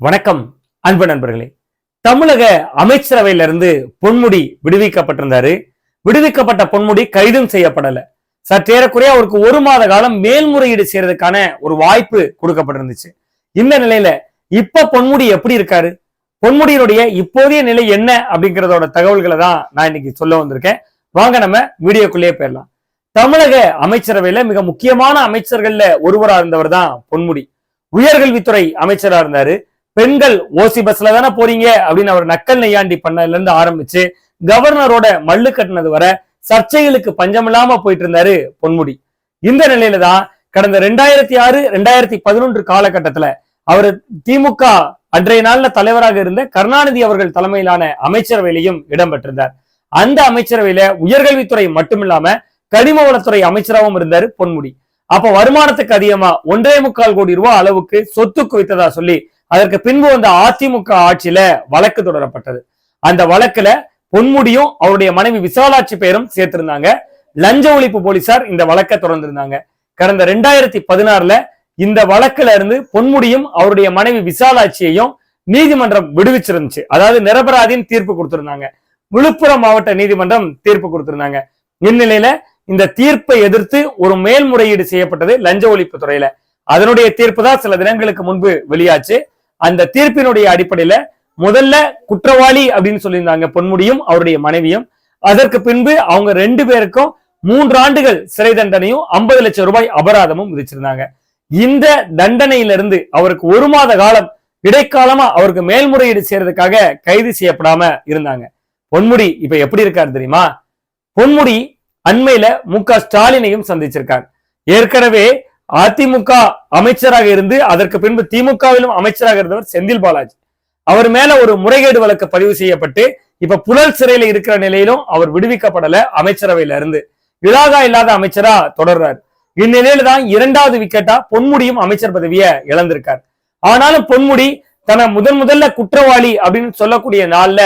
வணக்கம் அன்பு நண்பர்களே. தமிழக அமைச்சரவையிலிருந்து பொன்முடி விடுவிக்கப்பட்டிருந்தாரு. விடுவிக்கப்பட்ட பொன்முடி கைதும் செய்யப்படல. சற்றேறக்குறைய அவருக்கு ஒரு மாத காலம் மேல்முறையீடு செய்யறதுக்கான ஒரு வாய்ப்பு கொடுக்கப்பட்டிருந்துச்சு. இந்த நிலையில இப்ப பொன்முடி எப்படி இருக்காரு? பொன்முடியினுடைய இப்போதைய நிலை என்ன அப்படிங்கறதோட தகவல்களை தான் நான் இன்னைக்கு சொல்ல வந்திருக்கேன். வாங்க நம்ம வீடியோக்குள்ளேயே போயிடலாம். தமிழக அமைச்சரவையில மிக முக்கியமான அமைச்சர்கள்ல ஒருவரா இருந்தவர் தான் பொன்முடி. உயர்கல்வித்துறை அமைச்சரா இருந்தாரு. பெண்கள் ஓசி பஸ்ல தானே போறீங்க அப்படின்னு அவர் நக்கல் நெய்யாண்டி பண்ணதுல இருந்து ஆரம்பிச்சு கவர்னரோட மல்லு கட்டினது வர சர்ச்சைகளுக்கு பஞ்சமில்லாம போயிட்டு இருந்தாரு பொன்முடி. இந்த நிலையில தான் கடந்த ரெண்டாயிரத்தி ஆறு ரெண்டாயிரத்தி பதினொன்று காலகட்டத்துல அவர் திமுக அன்றைய நாள்ல தலைவராக இருந்த கருணாநிதி அவர்கள் தலைமையிலான அமைச்சரவையிலையும் இடம்பெற்றிருந்தார். அந்த அமைச்சரவையில உயர்கல்வித்துறை மட்டுமில்லாம கனிம வளத்துறை அமைச்சராகவும் இருந்தாரு பொன்முடி. அப்ப வருமானத்துக்கு அதிகமா ஒன்றே முக்கால் கோடி ரூபாய் அளவுக்கு சொத்து குவித்ததா சொல்லி அதற்கு பின்பு வந்த அதிமுக ஆட்சியில வழக்கு தொடரப்பட்டது. அந்த வழக்குல பொன்முடியும் அவருடைய மனைவி விசாலாட்சி பெயரும் சேர்த்திருந்தாங்க. லஞ்ச ஒழிப்பு போலீசார் இந்த வழக்கை தொடர்ந்திருந்தாங்க. கடந்த ரெண்டாயிரத்தி பதினாறுல இந்த வழக்குல இருந்து பொன்முடியும் அவருடைய மனைவி விசாலாட்சியையும் நீதிமன்றம் விடுவிச்சிருந்துச்சு. அதாவது நிரபராதின்னு தீர்ப்பு கொடுத்திருந்தாங்க. விழுப்புரம் மாவட்ட நீதிமன்றம் தீர்ப்பு கொடுத்திருந்தாங்க. இந்நிலையில இந்த தீர்ப்பை எதிர்த்து ஒரு மேல்முறையீடு செய்யப்பட்டது லஞ்ச ஒழிப்பு துறையில. அதனுடைய தீர்ப்பு தான் சில தினங்களுக்கு முன்பு வெளியாச்சு. அந்த தீர்ப்பினுடைய அடிப்படையில முதல்ல குற்றவாளி அப்படின்னு சொல்லியிருந்தாங்க பொன்முடியும் அவருடைய மனைவியும். அதற்கு பின்பு அவங்க ரெண்டு பேருக்கும் மூன்று ஆண்டுகள் சிறை தண்டனையும் ஐம்பது லட்சம் ரூபாய் அபராதமும் விதிச்சிருந்தாங்க. இந்த தண்டனையிலிருந்து அவருக்கு ஒரு மாத காலம் இடைக்காலமா அவருக்கு மேல்முறையீடு செய்யறதுக்காக கைது செய்யப்படாம இருந்தாங்க. பொன்முடி இப்ப எப்படி இருக்காரு தெரியுமா? பொன்முடி அண்மையில மு க ஸ்டாலினையும் சந்திச்சிருக்கார். ஏற்கனவே அதிமுக அமைச்சராக இருந்து அதற்கு பின்பு திமுகவிலும் அமைச்சராக இருந்தவர் செந்தில் பாலாஜி. அவர் மேல ஒரு முறைகேடு வழக்கு பதிவு செய்யப்பட்டு இப்ப புழல் சிறையில இருக்கிற நிலையிலும் அவர் விடுவிக்கப்படல அமைச்சரவையில இருந்து. விலாகா இல்லாத அமைச்சரா தொடர்றாரு. இந்நிலையில தான் இரண்டாவது விக்கெட்டா பொன்முடியும் அமைச்சர் பதவியை இழந்திருக்கார். ஆனாலும் பொன்முடி தன முதன் முதல்ல குற்றவாளி அப்படின்னு சொல்லக்கூடிய நாள்ல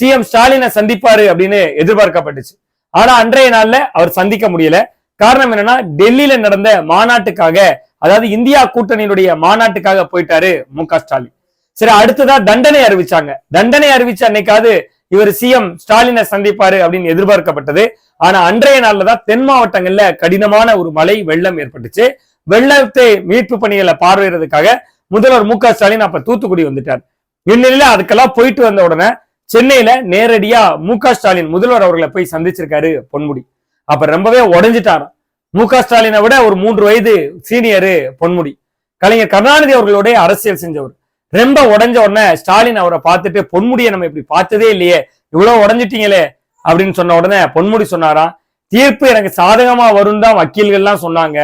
சிஎம் ஸ்டாலினை சந்திப்பாரு அப்படின்னு எதிர்பார்க்கப்பட்டுச்சு. ஆனா அன்றைய நாள்ல அவர் சந்திக்க முடியல. காரணம் என்னன்னா டெல்லியில நடந்த மாநாட்டுக்காக அதாவது இந்தியா கூட்டணியினுடைய மாநாட்டுக்காக போயிட்டாரு மு க ஸ்டாலின். சரி அடுத்ததா தண்டனை அறிவிச்சாங்க. தண்டனை அறிவிச்ச அன்னைக்காவது இவர் சிஎம் ஸ்டாலினை சந்திப்பாரு அப்படின்னு எதிர்பார்க்கப்பட்டது. ஆனா அன்றைய நாள்ல தான் தென் மாவட்டங்கள்ல கடினமான ஒரு மழை வெள்ளம் ஏற்பட்டுச்சு. வெள்ளத்தை மீட்பு பணிகளை பார்வையிடுறதுக்காக முதல்வர் மு க ஸ்டாலின் அப்ப தூத்துக்குடி வந்துட்டார். இந்நிலையில அதுக்கெல்லாம் போயிட்டு வந்த உடனே சென்னையில நேரடியா மு க ஸ்டாலின் முதல்வர் அவர்களை போய் சந்திச்சிருக்காரு பொன்முடி. அப்ப ரொம்பவே உடஞ்சிட்டாராம் மு க ஸ்டாலினை விட ஒரு மூன்று வயது சீனியரு பொன்முடி. கலைஞர் கருணாநிதி அவர்களுடைய அரசியல் செஞ்சவர். ரொம்ப உடஞ்ச உடனே ஸ்டாலின் அவரை பார்த்துட்டு பொன்முடியை நம்ம இப்படி பார்த்ததே இல்லையே இவ்வளவு உடஞ்சிட்டீங்களே அப்படின்னு சொன்ன உடனே பொன்முடி சொன்னாராம் தீர்ப்பு எனக்கு சாதகமா வரும் தான் வக்கீல்கள்லாம் சொன்னாங்க.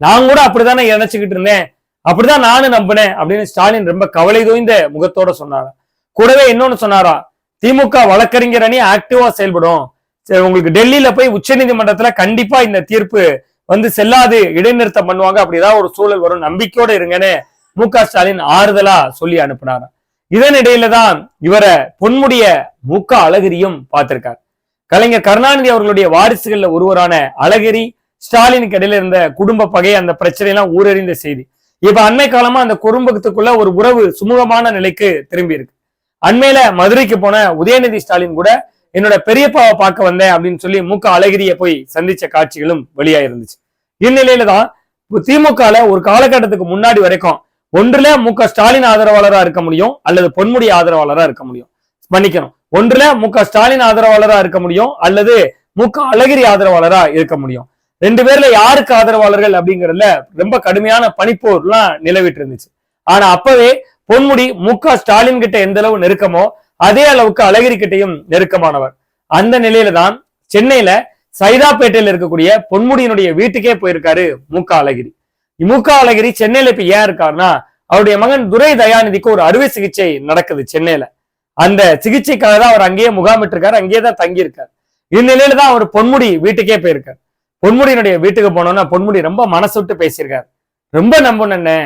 நான் கூட அப்படித்தானே நினைச்சுக்கிட்டு இருந்தேன். அப்படிதான் நானும் நம்பினேன் அப்படின்னு ஸ்டாலின் ரொம்ப கவலை தோய்ந்த முகத்தோட சொன்னாரா. கூடவே இன்னொன்னு சொன்னாரா திமுக வழக்கறிஞர் அணி ஆக்டிவா செயல்படும். உங்களுக்கு டெல்லியில போய் உச்ச நீதிமன்றத்துல கண்டிப்பா இந்த தீர்ப்பு வந்து செல்லாது இடைநிறுத்தம் பண்ணுவாங்க அப்படி ஏதாவது ஒரு சூழல் வரும். நம்பிக்கையோட இருங்கன்னு மு க ஸ்டாலின் ஆறுதலா சொல்லி அனுப்பினாராம் இதனிடையில தான் இவரை பொன்முடிய மு க அழகிரியும் பார்த்திருக்கார். கலைஞர் கருணாநிதி அவர்களுடைய வாரிசுகள்ல ஒருவரான அழகிரி ஸ்டாலினுக்கு இடையில இருந்த குடும்ப பகை அந்த பிரச்சனை எல்லாம் ஊரறிந்த செய்தி. இப்ப அண்மை காலமா அந்த குடும்பத்துக்குள்ள ஒரு உறவு சுமூகமான நிலைக்கு திரும்பி இருக்கு. அண்மையில மதுரைக்கு போன உதயநிதி ஸ்டாலின் கூட என்னோட பெரியப்பாவை பார்க்க வந்தேன் அப்படின்னு சொல்லி மு க. அழகிரிய போய் சந்திச்ச காட்சிகளும் வெளியா இருந்துச்சு இந்நிலையில தான் திமுகல ஒரு காலகட்டத்துக்கு முன்னாடி வரைக்கும் ஒன்றுல மு க. ஸ்டாலின் ஆதரவாளரா இருக்க முடியும் அல்லது பொன்முடி ஆதரவாளரா இருக்க முடியும். மன்னிக்கணும். ஒன்றுல மு க. ஸ்டாலின் ஆதரவாளரா இருக்க முடியும் அல்லது மு க. அழகிரி ஆதரவாளரா இருக்க முடியும். ரெண்டு பேர்ல யாருக்கு ஆதரவாளர்கள் அப்படிங்கறதுல ரொம்ப கடுமையான பனிப்போர்லாம் நிலவிட்டு இருந்துச்சு. ஆனா அப்பவே பொன்முடி மு க. ஸ்டாலின் கிட்ட எந்த அளவு நெருக்கமோ அதே அளவுக்கு அழகிரிக்கிட்டையும் நெருக்கமானவர். அந்த நிலையில தான் சென்னையில சைதாப்பேட்டையில் இருக்கக்கூடிய பொன்முடியினுடைய வீட்டுக்கே போயிருக்காரு மு க அழகிரி. மு க அழகிரி சென்னையில இப்ப ஏன் இருக்காருன்னா அவருடைய மகன் துரை தயாநிதிக்கு ஒரு அறுவை சிகிச்சை நடக்குது சென்னையில. அந்த சிகிச்சைக்காக தான் அவர் அங்கேயே முகாமிட்டிருக்காரு அங்கேயே தான் தங்கியிருக்காரு. இந்நிலையில தான் அவர் பொன்முடி வீட்டுக்கே போயிருக்காரு. பொன்முடியினுடைய வீட்டுக்கு போனோம்னா பொன்முடி ரொம்ப மனசு விட்டு பேசியிருக்காரு. ரொம்ப நம்புனே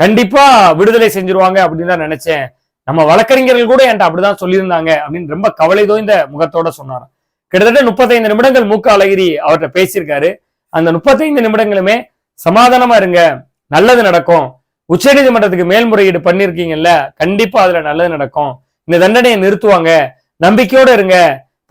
கண்டிப்பா விடுதலை செஞ்சிருவாங்க அப்படின்னு தான் நினைச்சேன். நம்ம வழக்கறிஞர்கள் கூட என்கிட்ட அப்படிதான் சொல்லியிருந்தாங்க அப்படின்னு ரொம்ப கவலை தோய்ந்த முகத்தோட சொன்னாராம். கிட்டத்தட்ட முப்பத்தைந்து நிமிடங்கள் மூக்க அழகிரி அவர்கிட்ட பேசியிருக்காரு. அந்த முப்பத்தைந்து நிமிடங்களுமே சமாதானமா இருங்க நல்லது நடக்கும். உச்சநீதிமன்றத்துக்கு மேல்முறையீடு பண்ணிருக்கீங்கல்ல கண்டிப்பா அதுல நல்லது நடக்கும். இந்த தண்டனையை நிறுத்துவாங்க நம்பிக்கையோட இருங்க.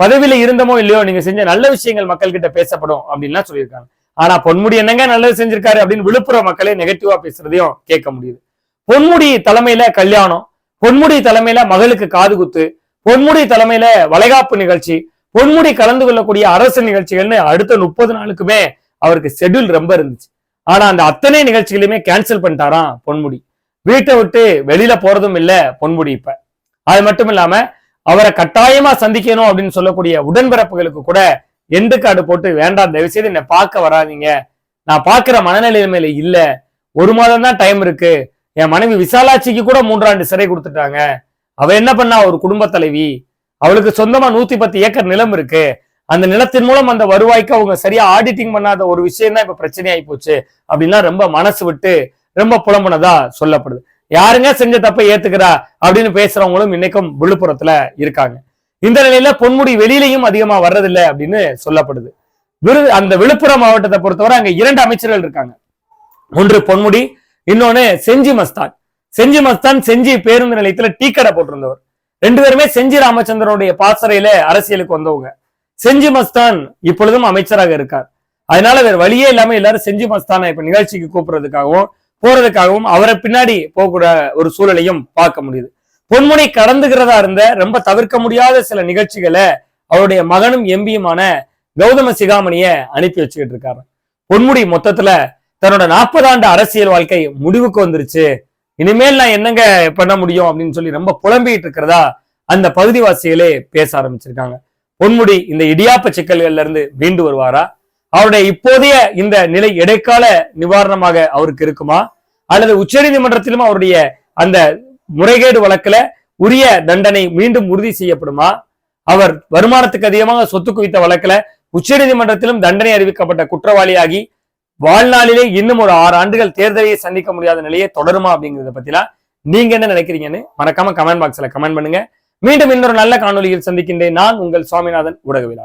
பதவியில இருந்தமோ இல்லையோ நீங்க செஞ்ச நல்ல விஷயங்கள் மக்கள் கிட்ட பேசப்படும் அப்படின்லாம் சொல்லியிருக்காங்க. ஆனா பொன்முடி என்னங்க நல்லது செஞ்சிருக்காரு அப்படின்னு விழுப்புரம் மக்களே நெகட்டிவா பேசுறதையும் கேட்க முடியுது. பொன்முடி தலைமையில கல்யாணம் பொன்முடி தலைமையில மகளுக்கு காது குத்து பொன்முடி தலைமையில வளைகாப்பு நிகழ்ச்சி பொன்முடி கலந்து கொள்ளக்கூடிய அரசு நிகழ்ச்சிகள்னு அடுத்த முப்பது நாளுக்குமே அவருக்கு ஷெட்யூல் ரொம்ப இருந்துச்சு. ஆனா அந்த அத்தனை நிகழ்ச்சிகளையுமே கேன்சல் பண்ணிட்டாராம் பொன்முடி. வீட்டை விட்டு வெளியில போறதும் இல்ல பொன்முடி இப்ப. அது மட்டும் இல்லாம அவரை கட்டாயமா சந்திக்கணும் அப்படின்னு சொல்லக்கூடிய உடன்பிறப்புகளுக்கு கூட எண்டு கார்டு போட்டு வேண்டாம் தயவு செய்து என்னை பார்க்க வராதீங்க. நான் பார்க்கிற மனநிலைமையில இல்ல. ஒரு மாதம் தான் டைம் இருக்கு. என் மனைவி விசாலாட்சிக்கு கூட மூன்றாண்டு சிறை கொடுத்துட்டாங்க. அவ என்ன பண்ணா? ஒரு குடும்ப தலைவி. அவளுக்கு சொந்தமா நூத்தி பத்து ஏக்கர் நிலம் இருக்கு. அந்த நிலத்தின் மூலம் அந்த வருவாய்க்கு அவங்க சரியா ஆடிட்டிங் பண்ணாத ஒரு விஷயம் தான் இப்ப பிரச்சனையாயி போச்சு. அப்படின்னா ரொம்ப மனசு விட்டு ரொம்ப புலம்புனதா சொல்லப்படுது. யாருங்க செஞ்ச தப்பை ஏத்துக்கிறா? அப்படின்னு பேசுறவங்களும் இன்னைக்கும் விழுப்புரத்துல இருக்காங்க. இந்த நிலையில பொன்முடி வெளியிலையும் அதிகமா வர்றதில்லை அப்படின்னு சொல்லப்படுது. விரு அந்த விழுப்புரம் மாவட்டத்தை பொறுத்தவரை அங்க இரண்டு அமைச்சர்கள் இருக்காங்க. ஒன்று பொன்முடி இன்னொன்னு செஞ்சி மஸ்தான். செஞ்சி மஸ்தான் செஞ்சி பேருந்து நிலையத்துல டீ கடை போட்டிருந்தவர். ரெண்டு பேருமே செஞ்சி ராமச்சந்திரனுடைய பாசறையில அரசியலுக்கு வந்தவங்க. செஞ்சி மஸ்தான் இப்பொழுதும் அமைச்சராக இருக்கார். அதனால வேற வழியே இல்லாம எல்லாரும் செஞ்சி மஸ்தானை இப்ப நிகழ்ச்சிக்கு கூப்பிடுறதுக்காகவும் போறதுக்காகவும் அவரை பின்னாடி போகக்கூட ஒரு சூழலையும் பார்க்க முடியுது. பொன்முனை கடந்துகிறதா இருந்த ரொம்ப தவிர்க்க முடியாத சில நிகழ்ச்சிகளை அவருடைய மகனும் எம்பியுமான கௌதம சிகாமணிய அனுப்பி வச்சுக்கிட்டு இருக்காரு. பொன்முடி மொத்தத்துல தன்னோட நாற்பது ஆண்டு அரசியல் வாழ்க்கை முடிவுக்கு வந்துருச்சு. இனிமேல் நான் என்னங்க பண்ண முடியும் அப்படின்னு சொல்லி ரொம்ப புலம்பிட்டு இருக்கிறதா அந்த பகுதிவாசிகளே பேச ஆரம்பிச்சிருக்காங்க. பொன்முடி இந்த இடியாப்ப சிக்கல்கள்ல இருந்து மீண்டு வருவாரா? அவருடைய இப்போதைய இந்த நிலை இடைக்கால நிவாரணமாக அவருக்கு இருக்குமா? அல்லது உச்சநீதிமன்றத்திலும் அவருடைய அந்த முறைகேடு வழக்குல உரிய தண்டனை மீண்டும் உறுதி செய்யப்படுமா? அவர் வருமானத்துக்கு அதிகமாக சொத்து குவித்த வழக்குல உச்சநீதிமன்றத்திலும் தண்டனை அறிவிக்கப்பட்ட குற்றவாளியாகி வாழ்நாளிலே இன்னும் ஒரு ஆறு ஆண்டுகள் தேர்தலை சந்திக்க முடியாத நிலையே தொடருமா அப்படிங்கறத பத்திலாம் நீங்க என்ன நினைக்கிறீங்கன்னு மறக்காம கமெண்ட் பாக்ஸ்ல கமெண்ட் பண்ணுங்க. மீண்டும் இன்னொரு நல்ல காணொலியில் சந்திக்கின்றேன். நான் உங்கள் சுவாமிநாதன் ஊடகவிழா